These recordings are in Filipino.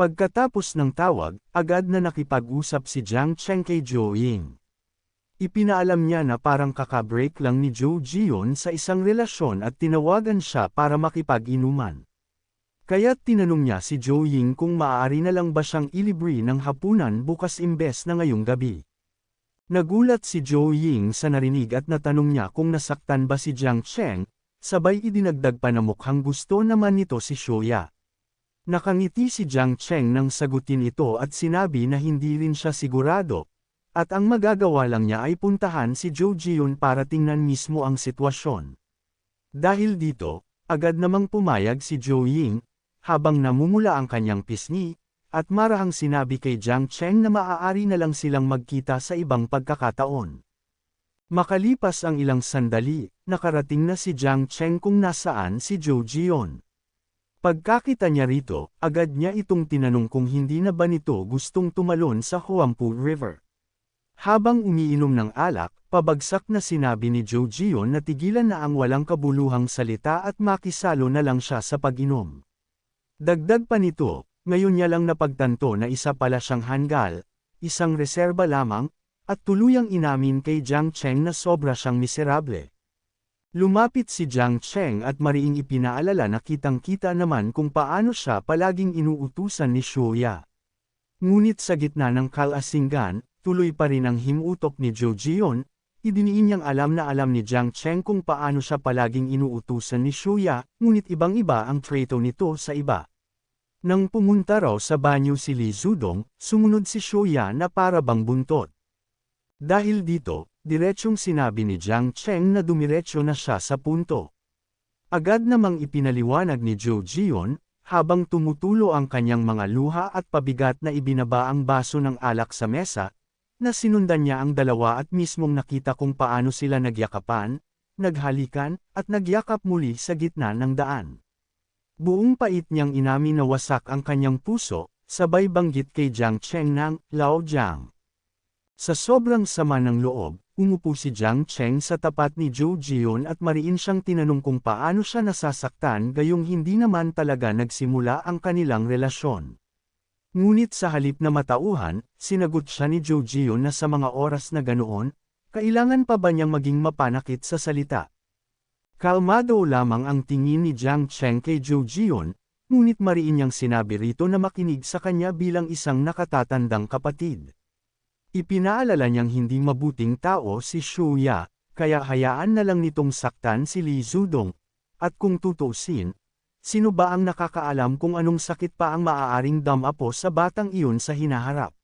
Pagkatapos ng tawag, agad na nakipag-usap si Jiang Cheng kay Zhou Ying. Ipinaalam niya na parang kakabreak lang ni Zhou Jion sa isang relasyon at tinawagan siya para makipag-inuman. Kaya't tinanong niya si Zhou Ying kung maaari na lang ba siyang ilibre ng hapunan bukas imbes na ngayong gabi. Nagulat si Zhou Ying sa narinig at natanong niya kung nasaktan ba si Jiang Cheng, sabay idinagdag pa na mukhang gusto naman nito si Shoya. Nakangiti si Jiang Cheng nang sagutin ito at sinabi na hindi rin siya sigurado, at ang magagawa lang niya ay puntahan si Zhou Jion para tingnan mismo ang sitwasyon. Dahil dito, agad namang pumayag si Zhou Ying, habang namumula ang kanyang pisngi, at marahang sinabi kay Jiang Cheng na maaari na lang silang magkita sa ibang pagkakataon. Makalipas ang ilang sandali, nakarating na si Jiang Cheng kung nasaan si Zhou Jion. Pagkakita niya rito, agad niya itong tinanong kung hindi na ba nito gustong tumalon sa Huangpu River. Habang umiinom ng alak, pabagsak na sinabi ni Joe Gion na tigilan na ang walang kabuluhang salita at makisalo na lang siya sa pag-inom. Dagdag pa nito, ngayon niya lang napagtanto na isa pala siyang hanggal, isang reserba lamang, at tuluyang inamin kay Jiang Cheng na sobra siyang miserable. Lumapit si Jiang Cheng at mariing ipinaalala na kitang-kita naman kung paano siya palaging inuutusan ni Shuya. Ngunit sa gitna ng kalasingan, tuloy pa rin ang himutok ni Zhou Jion, idiniin niyang alam na alam ni Jiang Cheng kung paano siya palaging inuutusan ni Shuya, ngunit ibang-iba ang trato nito sa iba. Nang pumunta raw sa banyo si Li Zudong, sumunod si Shuya na para bang buntot. Dahil dito, Diretsyong sinabi ni Jiang Cheng na dumiretso na siya sa punto. Agad namang ipinaliwanag ni Zhou Jion, habang tumutulo ang kanyang mga luha at pabigat na ibinaba ang baso ng alak sa mesa, na sinundan niya ang dalawa at mismong nakita kung paano sila nagyakapan, naghalikan, at nagyakap muli sa gitna ng daan. Buong pait niyang inamin na wasak ang kanyang puso, sabay banggit kay Jiang Cheng ng Lao Jiang. Sa sobrang sama ng loob, umupo si Jiang Cheng sa tapat ni Zhou Jion at mariin siyang tinanong kung paano siya nasasaktan gayong hindi naman talaga nagsimula ang kanilang relasyon. Ngunit sa halip na matauhan, sinagot siya ni Zhou Jion na sa mga oras na ganoon, kailangan pa ba niyang maging mapanakit sa salita. Kalmado lamang ang tingin ni Jiang Cheng kay Zhou Jion, ngunit mariin niyang sinabi rito na makinig sa kanya bilang isang nakatatandang kapatid. Ipinaalala niyang hindi mabuting tao si Shuya, kaya hayaan na lang nitong saktan si Li Zudong. At kung tutusin, sino ba ang nakakaalam kung anong sakit pa ang maaaring damapo sa batang iyon sa hinaharap?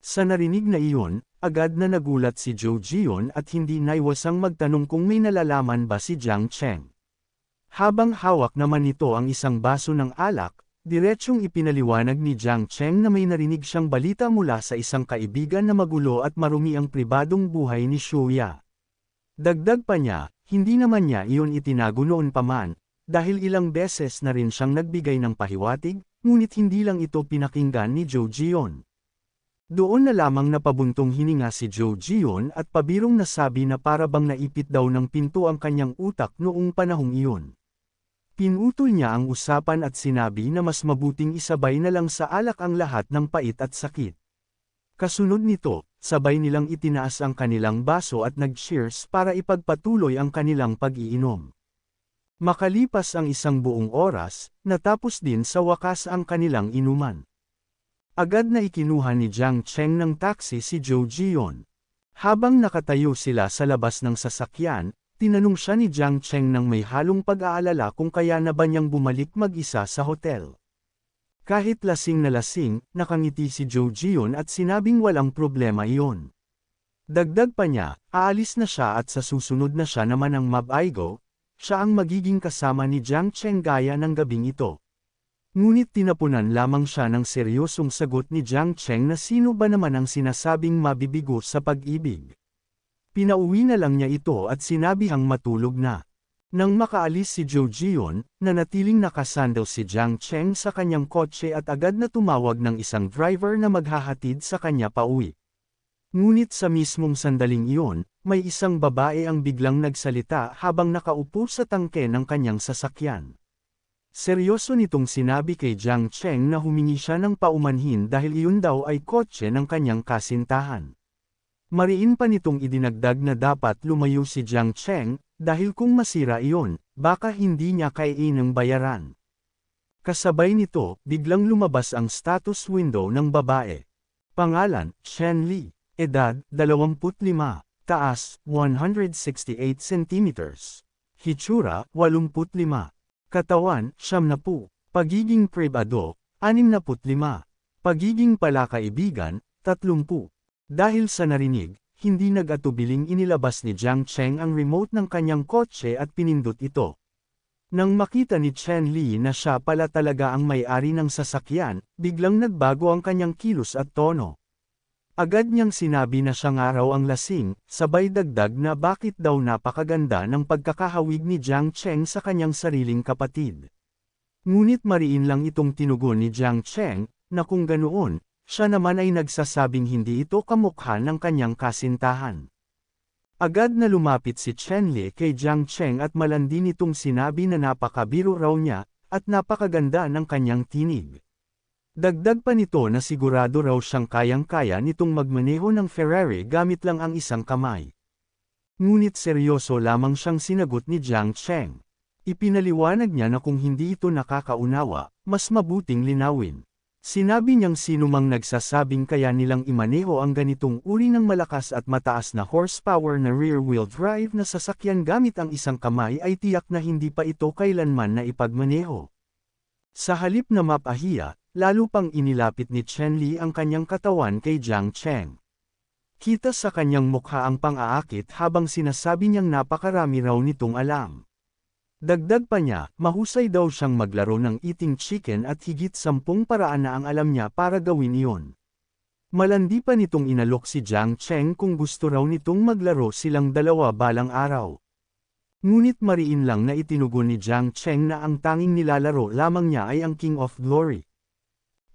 Sa narinig na iyon, agad na nagulat si Zhou Jion at hindi naiwasang magtanong kung may nalalaman ba si Jiang Cheng. Habang hawak naman nito ang isang baso ng alak, Diretsyong ipinaliwanag ni Jiang Cheng na may narinig siyang balita mula sa isang kaibigan na magulo at marumi ang pribadong buhay ni Shuya. Dagdag pa niya, hindi naman niya iyon itinago noon pa man, dahil ilang beses na rin siyang nagbigay ng pahiwatig, ngunit hindi lang ito pinakinggan ni Zhou Jion. Doon na lamang napabuntong hininga si Zhou Jion at pabirong nasabi na para bang naipit daw ng pinto ang kanyang utak noong panahong iyon. Pinutol niya ang usapan at sinabi na mas mabuting isabay na lang sa alak ang lahat ng pait at sakit. Kasunod nito, sabay nilang itinaas ang kanilang baso at nag-cheers para ipagpatuloy ang kanilang pag-iinom. Makalipas ang isang buong oras, natapos din sa wakas ang kanilang inuman. Agad na ikinuha ni Jiang Cheng ng taxi si Zhou Jion. Habang nakatayo sila sa labas ng sasakyan, Tinanong siya ni Jiang Cheng nang may halong pag-aalala kung kaya na ba niyang bumalik mag-isa sa hotel. Kahit lasing na lasing, nakangiti si Zhou Jion at sinabing walang problema iyon. Dagdag pa niya, aalis na siya at sa susunod na siya naman ang Mabaigo, siya ang magiging kasama ni Jiang Cheng gaya ng gabing ito. Ngunit tinapunan lamang siya ng seryosong sagot ni Jiang Cheng na sino ba naman ang sinasabing mabibigo sa pag-ibig. Pinauwi na lang niya ito at sinabihang matulog na. Nang makaalis si Zhou Jion, nanatiling nakasandal si Jiang Cheng sa kanyang kotse at agad na tumawag ng isang driver na maghahatid sa kanya pauwi. Ngunit sa mismong sandaling iyon, may isang babae ang biglang nagsalita habang nakaupo sa tangke ng kanyang sasakyan. Seryoso nitong sinabi kay Jiang Cheng na humingi siya ng paumanhin dahil iyon daw ay kotse ng kanyang kasintahan. Mariin pa nitong idinagdag na dapat lumayo si Jiang Cheng, dahil kung masira iyon, baka hindi niya kaiinang bayaran. Kasabay nito, biglang lumabas ang status window ng babae. Pangalan, Chen Li. Edad, 25. Taas, 168 cm. Hitsura, 85. Katawan, siyam na po. Pagiging privado, 65. Pagiging palakaibigan, 30. Dahil sa narinig, hindi nag-atubiling inilabas ni Jiang Cheng ang remote ng kanyang kotse at pinindot ito. Nang makita ni Chen Li na siya pala talaga ang may-ari ng sasakyan, biglang nagbago ang kanyang kilos at tono. Agad niyang sinabi na siyang araw ang lasing, sabay dagdag na bakit daw napakaganda ng pagkakahawig ni Jiang Cheng sa kanyang sariling kapatid. Ngunit mariin lang itong tinugon ni Jiang Cheng, na kung ganoon, siya naman ay nagsasabing hindi ito kamukha ng kanyang kasintahan. Agad na lumapit si Chen Li kay Jiang Cheng at malandi nitong sinabi na napakabiro raw niya, at napakaganda ng kanyang tinig. Dagdag pa nito na sigurado raw siyang kayang-kaya nitong magmaneho ng Ferrari gamit lang ang isang kamay. Ngunit seryoso lamang siyang sinagot ni Jiang Cheng. Ipinaliwanag niya na kung hindi ito nakakaunawa, mas mabuting linawin. Sinabi niyang sinumang nagsasabing kaya nilang imaneho ang ganitong uri ng malakas at mataas na horsepower na rear-wheel drive na sasakyan gamit ang isang kamay ay tiyak na hindi pa ito kailanman na ipagmaneho. Sa halip na mapahiya, lalo pang inilapit ni Chen Li ang kanyang katawan kay Jiang Cheng. Kita sa kanyang mukha ang pang-aakit habang sinasabi niyang napakarami raw nitong alam. Dagdag pa niya, mahusay daw siyang maglaro ng eating chicken at higit sampung paraan na ang alam niya para gawin iyon. Malandi pa nitong inalok si Jiang Cheng kung gusto raw nitong maglaro silang dalawa balang araw. Ngunit mariin lang na itinugon ni Jiang Cheng na ang tanging nilalaro lamang niya ay ang King of Glory.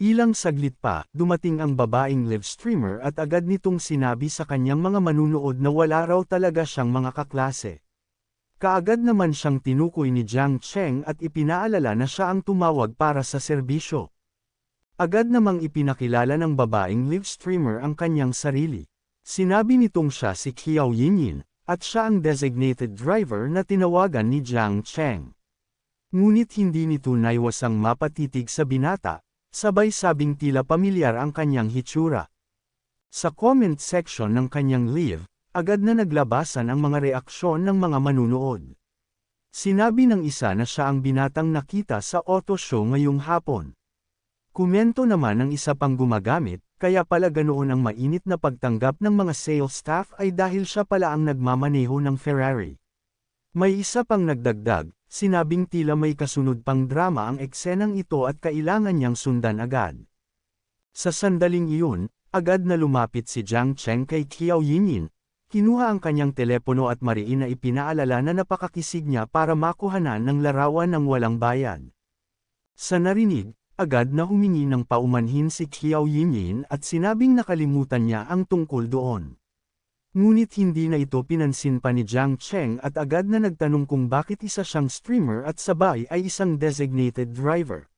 Ilang saglit pa, dumating ang babaeng live streamer at agad nitong sinabi sa kanyang mga manunood na wala raw talaga siyang mga kaklase. Kaagad naman siyang tinukoy ni Jiang Cheng at ipinaalala na siya ang tumawag para sa serbisyo. Agad namang ipinakilala ng babaeng live streamer ang kanyang sarili. Sinabi nitong siya si Qiao Yinyin, at siya ang designated driver na tinawagan ni Jiang Cheng. Ngunit hindi nito naiwasang mapatitig sa binata, Sabay sabing tila pamilyar ang kanyang hitsura. Sa comment section ng kanyang live, agad na naglabasan ang mga reaksyon ng mga manunood. Sinabi ng isa na siya ang binatang nakita sa auto show ngayong hapon. Kumento naman ng isa pang gumagamit, kaya pala ganoon ang mainit na pagtanggap ng mga sales staff ay dahil siya pala ang nagmamaneho ng Ferrari. May isa pang nagdagdag, sinabing tila may kasunod pang drama ang eksenang ito at kailangan niyang sundan agad. Sa sandaling iyon, agad na lumapit si Jiang Cheng kay Qiao Yinyin, kinuha ang kanyang telepono at mariin na ipinaalala na napakakisig niya para makuhanan ng larawan ng walang bayad. Sa narinig, agad na humingi ng paumanhin si Qiao Yinyin at sinabing nakalimutan niya ang tungkol doon. Ngunit hindi na ito pinansin pa ni Jiang Cheng at agad na nagtanong kung bakit isa siyang streamer at sabay ay isang designated driver.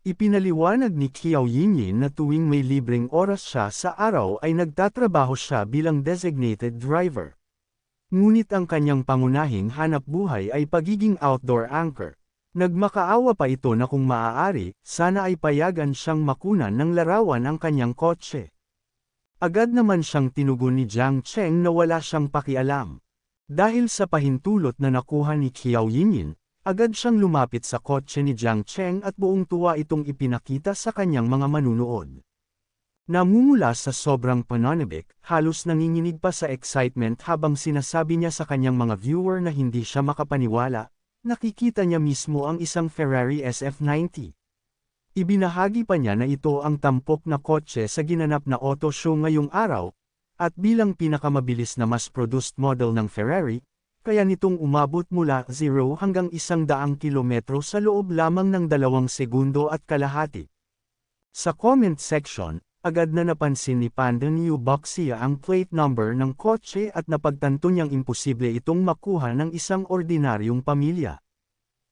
Ipinaliwanag ni Qiao Yinyin na tuwing may libreng oras siya sa araw ay nagtatrabaho siya bilang designated driver. Ngunit ang kanyang pangunahing hanap buhay ay pagiging outdoor anchor. Nagmakaawa pa ito na kung maaari, sana ay payagan siyang makunan ng larawan ang kanyang kotse. Agad naman siyang tinugon ni Jiang Cheng na wala siyang pakialam. Dahil sa pahintulot na nakuha ni Qiao Yinyin, agad siyang lumapit sa kotse ni Jiang Cheng at buong tuwa itong ipinakita sa kanyang mga manunood. Namumula sa sobrang pananabik, halos nanginginig pa sa excitement habang sinasabi niya sa kanyang mga viewer na hindi siya makapaniwala, nakikita niya mismo ang isang Ferrari SF90. Ibinahagi pa niya na ito ang tampok na kotse sa ginanap na auto show ngayong araw, at bilang pinakamabilis na mass-produced model ng Ferrari, kaya nitong umabot mula 0 hanggang 100 kilometro sa loob lamang ng dalawang segundo at kalahati. Sa comment section, agad na napansin ni Panda New ang plate number ng kotse at napagtanto niyang imposible itong makuha ng isang ordinaryong pamilya.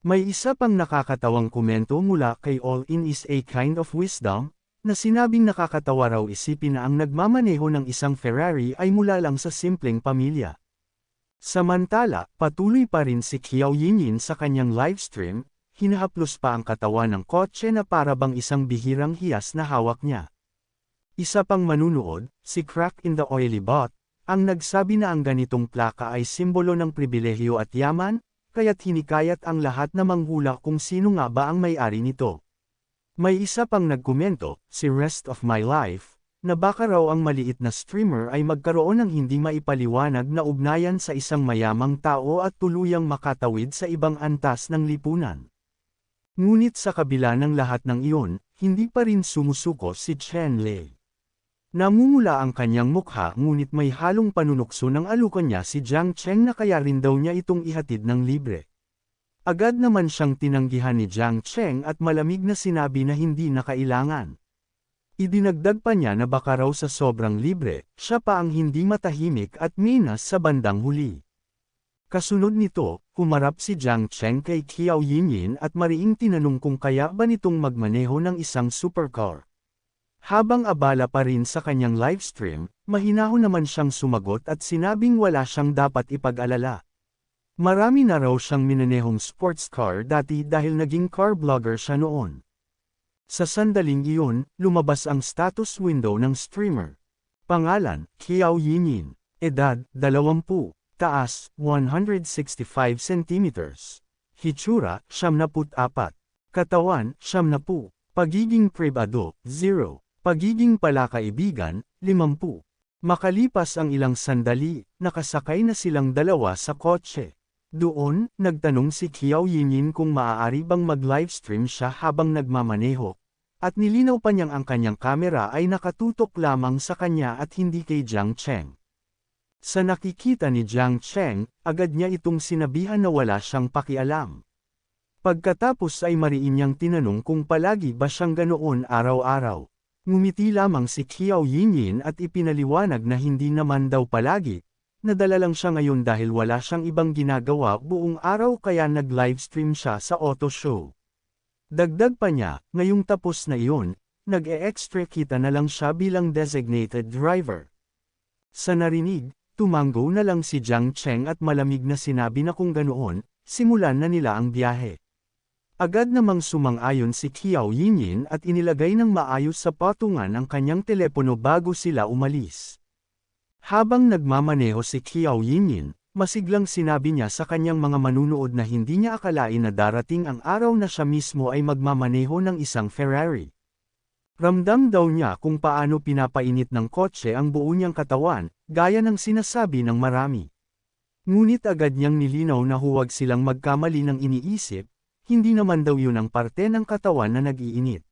May isa pang nakakatawang komento mula kay All In is a kind of wisdom, na sinabing nakakatawa raw isipin na ang nagmamaneho ng isang Ferrari ay mula lang sa simpleng pamilya. Samantala, patuloy pa rin si Xiao Yinyin sa kanyang livestream, hinahaplos pa ang katawan ng kotse na para bang isang bihirang hiyas na hawak niya. Isa pang manunood, si Crack in the Oily Bot, ang nagsabi na ang ganitong plaka ay simbolo ng pribilehyo at yaman, kaya't hinikayat ang lahat na manghula kung sino nga ba ang may-ari nito. May isa pang nagkomento, si Rest of My Life, na baka raw ang maliit na streamer ay magkaroon ng hindi maipaliwanag na ugnayan sa isang mayamang tao at tuluyang makatawid sa ibang antas ng lipunan. Ngunit sa kabila ng lahat ng iyon, hindi pa rin sumusuko si Chen Lei. Namumula ang kanyang mukha ngunit may halong panunukso ng alukan niya si Jiang Cheng na kaya rin daw niya itong ihatid ng libre. Agad naman siyang tinanggihan ni Jiang Cheng at malamig na sinabi na hindi na kailangan. Idinagdag pa niya na baka raw sa sobrang libre, siya pa ang hindi matahimik at minas sa bandang huli. Kasunod nito, humarap si Jiang Cheng kay Qiao Yinyin at mariing tinanong kung kaya ba nitong magmaneho ng isang supercar. Habang abala pa rin sa kanyang livestream, mahinahon naman siyang sumagot at sinabing wala siyang dapat ipag-alala. Marami na raw siyang minanehong sports car dati dahil naging car vlogger siya noon. Sa sandaling iyon, lumabas ang status window ng streamer. Pangalan, Qiao Yinyin. Edad, 20. Taas, 165 cm. Hitsura, 74. Katawan, 70. Pagiging privado, 0. Pagiging palakaibigan, 50. Makalipas ang ilang sandali, nakasakay na silang dalawa sa kotse. Doon, nagtanong si Qiao Yinyin kung maaari bang mag-livestream siya habang nagmamaneho. At nilinaw pa niyang ang kanyang kamera ay nakatutok lamang sa kanya at hindi kay Jiang Cheng. Sa nakikita ni Jiang Cheng, agad niya itong sinabihan na wala siyang pakialam. Pagkatapos ay mariin niyang tinanong kung palagi ba siyang ganoon araw-araw. Ngumiti lamang si Qiao Yinyin at ipinaliwanag na hindi naman daw palagi, Nadala lang siya ngayon dahil wala siyang ibang ginagawa buong araw kaya nag-livestream siya sa auto show. Dagdag pa niya, ngayong tapos na iyon, nag-e-extra kita na lang siya bilang designated driver. Sa narinig, tumango na lang si Jiang Cheng at malamig na sinabi na kung ganoon, simulan na nila ang biyahe. Agad namang sumang-ayon si Qiao Yinyin at inilagay ng maayos sa patungan ang kanyang telepono bago sila umalis. Habang nagmamaneho si Qiao Yinyin, masiglang sinabi niya sa kanyang mga manunood na hindi niya akalain na darating ang araw na siya mismo ay magmamaneho ng isang Ferrari. Ramdam daw niya kung paano pinapainit ng kotse ang buo niyang katawan, gaya ng sinasabi ng marami. Ngunit agad niyang nilinaw na huwag silang magkamali ng iniisip, hindi naman daw yun ang parte ng katawan na nag-iinit.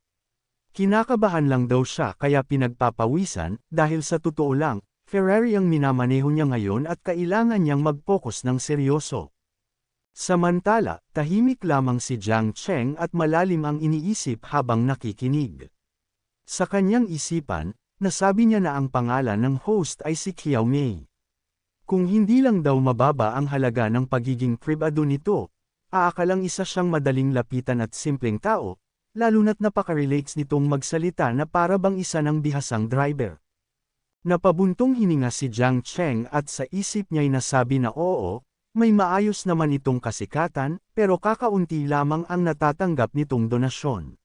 Kinakabahan lang daw siya kaya pinagpapawisan, dahil sa totoo lang, Ferrari ang minamaneho niya ngayon at kailangan niyang mag-focus ng seryoso. Samantala, tahimik lamang si Jiang Cheng at malalim ang iniisip habang nakikinig. Sa kanyang isipan, nasabi niya na ang pangalan ng host ay si Qiao Mei. Kung hindi lang daw mababa ang halaga ng pagiging privado nito, aakalang isa siyang madaling lapitan at simpleng tao, lalo na't napaka-relates nitong magsalita na para bang isa ng bihasang driver. Napabuntong hininga si Jiang Cheng at sa isip niya'y nasabi na oo, may maayos naman itong kasikatan, pero kakaunti lamang ang natatanggap nitong donasyon.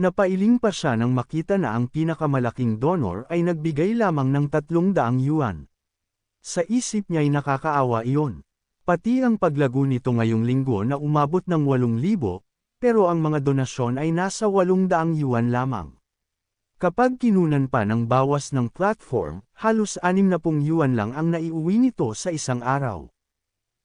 Napailing pa siya nang makita na ang pinakamalaking donor ay nagbigay lamang ng 300 yuan. Sa isip niya'y nakakaawa iyon. Pati ang paglago nito ngayong linggo na umabot ng 8,000, pero ang mga donasyon ay nasa 800 yuan lamang. Kapag kinunan pa ng bawas ng platform, halos 60 yuan lang ang naiuwi nito sa isang araw.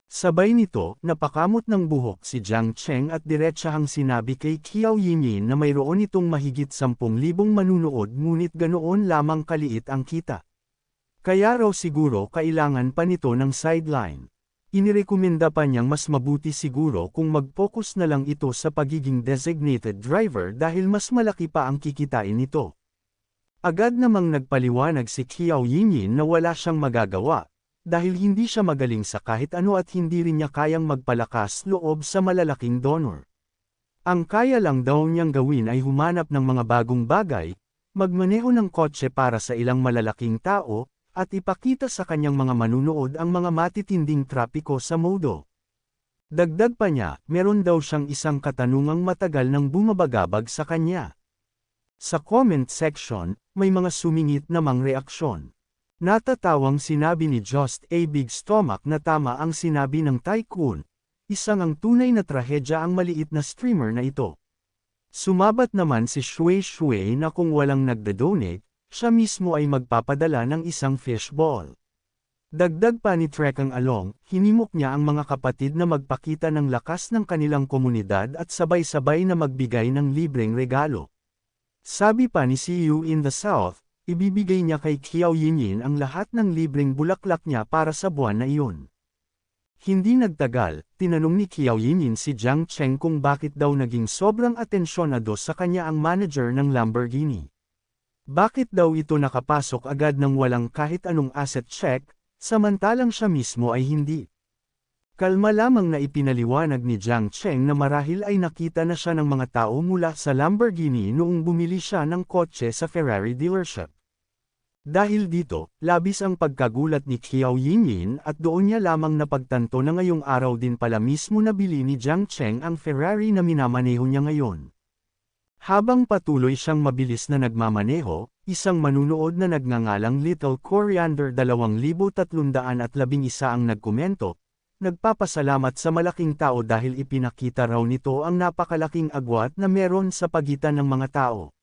Sabay nito, napakamot ng buhok si Jiang Cheng at diretsahang sinabi kay Qiao Yinyin na mayroon itong mahigit 10,000 manunood ngunit ganoon lamang kaliit ang kita. Kaya raw siguro kailangan pa nito ng sideline. Inirekomenda pa niyang mas mabuti siguro kung mag-focus na lang ito sa pagiging designated driver dahil mas malaki pa ang kikitain nito. Agad namang nagpaliwanag si Qiao Yinyin na wala siyang magagawa, dahil hindi siya magaling sa kahit ano at hindi rin niya kayang magpalakas loob sa malalaking donor. Ang kaya lang daw niyang gawin ay humanap ng mga bagong bagay, magmaneho ng kotse para sa ilang malalaking tao, at ipakita sa kanyang mga manunood ang mga matitinding trapiko sa modo. Dagdag pa niya, meron daw siyang isang katanungang matagal nang bumabagabag sa kanya. Sa comment section, may mga sumingit namang reaksyon. Natatawang sinabi ni Just A Big Stomach na tama ang sinabi ng tycoon, isang ang tunay na trahedya ang maliit na streamer na ito. Sumabat naman si Shui Shui na kung walang nagda-donate, siya mismo ay magpapadala ng isang fishball. Dagdag pa ni Trekang Along, hinimok niya ang mga kapatid na magpakita ng lakas ng kanilang komunidad at sabay-sabay na magbigay ng libreng regalo. Sabi pa ni CU in the South, ibibigay niya kay Xiao Yinyin ang lahat ng libreng bulaklak niya para sa buwan na iyon. Hindi nagtagal, tinanong ni Xiao Yinyin si Jiang Cheng kung bakit daw naging sobrang atensyonado sa kanya ang manager ng Lamborghini. Bakit daw ito nakapasok agad ng walang kahit anong asset check, samantalang siya mismo ay hindi. Kalma lamang na ipinaliwanag ni Jiang Cheng na marahil ay nakita na siya ng mga tao mula sa Lamborghini noong bumili siya ng kotse sa Ferrari dealership. Dahil dito, labis ang pagkagulat ni Xiao Yinyin at doon niya lamang napagtanto na ngayong araw din pala mismo nabili ni Jiang Cheng ang Ferrari na minamaneho niya ngayon. Habang patuloy siyang mabilis na nagmamaneho, isang manunood na nagngangalang Little Coriander 2311 ang nagkomento, nagpapasalamat sa malaking tao dahil ipinakita raw nito ang napakalaking agwat na meron sa pagitan ng mga tao.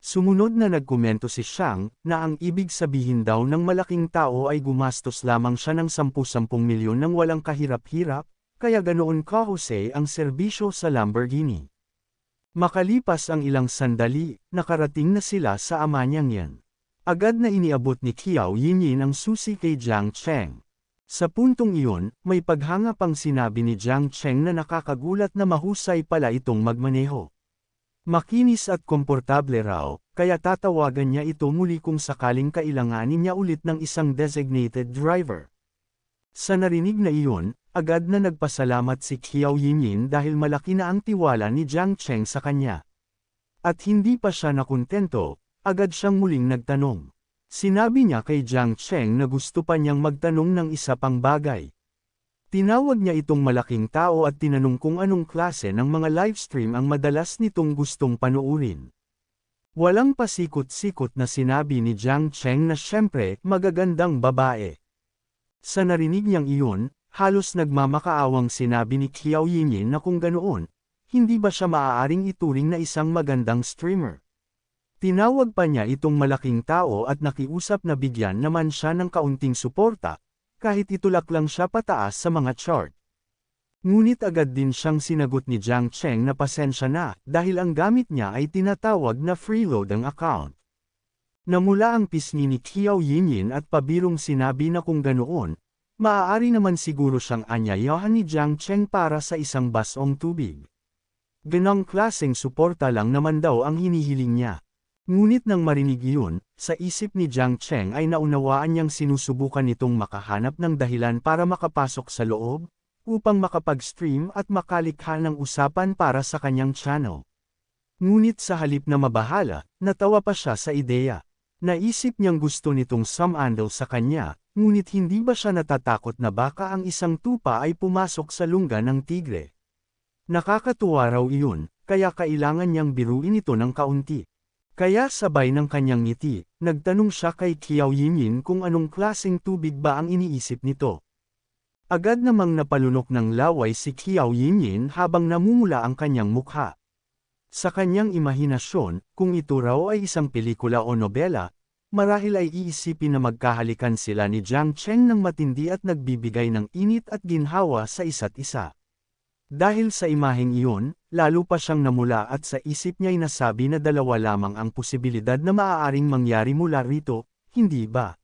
Sumunod na nagkomento si Shang, na ang ibig sabihin daw ng malaking tao ay gumastos lamang siya ng 10-10 milyon ng walang kahirap-hirap, kaya ganoon kahusay ang serbisyo sa Lamborghini. Makalipas ang ilang sandali, nakarating na sila sa ama niyang yan. Agad na iniabot ni Xiao Yinyin ang susi kay Jiang Cheng. Sa puntong iyon, may paghanga pang sinabi ni Jiang Cheng na nakakagulat na mahusay pala itong magmaneho. Makinis at komportable raw, kaya tatawagan niya ito muli kung sakaling kailanganin niya ulit ng isang designated driver. Sa narinig na iyon, agad na nagpasalamat si Xiao Yinyin dahil malaki na ang tiwala ni Jiang Cheng sa kanya. At hindi pa siya nakontento, agad siyang muling nagtanong. Sinabi niya kay Jiang Cheng na gusto pa niyang magtanong ng isa pang bagay. Tinawag niya itong malaking tao at tinanong kung anong klase ng mga livestream ang madalas nitong gustong panuurin. Walang pasikot-sikot na sinabi ni Jiang Cheng na syempre magagandang babae. Sa narinig niyang iyon, halos nagmamakaawang sinabi ni Xiao Yinyin na kung ganoon, hindi ba siya maaaring ituring na isang magandang streamer. Tinawag pa niya itong malaking tao at nakiusap na bigyan naman siya ng kaunting suporta, kahit itulak lang siya pataas sa mga chart. Ngunit agad din siyang sinagot ni Jiang Cheng na pasensya na dahil ang gamit niya ay tinatawag na freeload ang account. Namula ang pisngi ni Xiao Yinyin at pabirong sinabi na kung ganoon, maaari naman siguro siyang anyayahan ni Jiang Cheng para sa isang basong tubig. Ganang klaseng suporta lang naman daw ang hinihiling niya. Ngunit nang marinig iyon, sa isip ni Jiang Cheng ay naunawaan niyang sinusubukan nitong makahanap ng dahilan para makapasok sa loob, upang makapag-stream at makalikha ng usapan para sa kanyang channel. Ngunit sa halip na mabahala, natawa pa siya sa ideya. Naisip niyang gusto nitong sumandal sa kanya, ngunit hindi ba siya natatakot na baka ang isang tupa ay pumasok sa lungga ng tigre. Nakakatuwa raw iyon, kaya kailangan niyang biruin ito ng kaunti. Kaya sabay ng kanyang ngiti, nagtanong siya kay Xiao Yinyin kung anong klaseng tubig ba ang iniisip nito. Agad namang napalunok ng laway si Xiao Yinyin habang namumula ang kanyang mukha. Sa kanyang imahinasyon, kung ito raw ay isang pelikula o nobela, marahil ay iisipin na magkahalikan sila ni Jiang Cheng ng matindi at nagbibigay ng init at ginhawa sa isa't isa. Dahil sa imaheng iyon, lalo pa siyang namula at sa isip niya'y nasabi na dalawa lamang ang posibilidad na maaaring mangyari mula rito, hindi ba?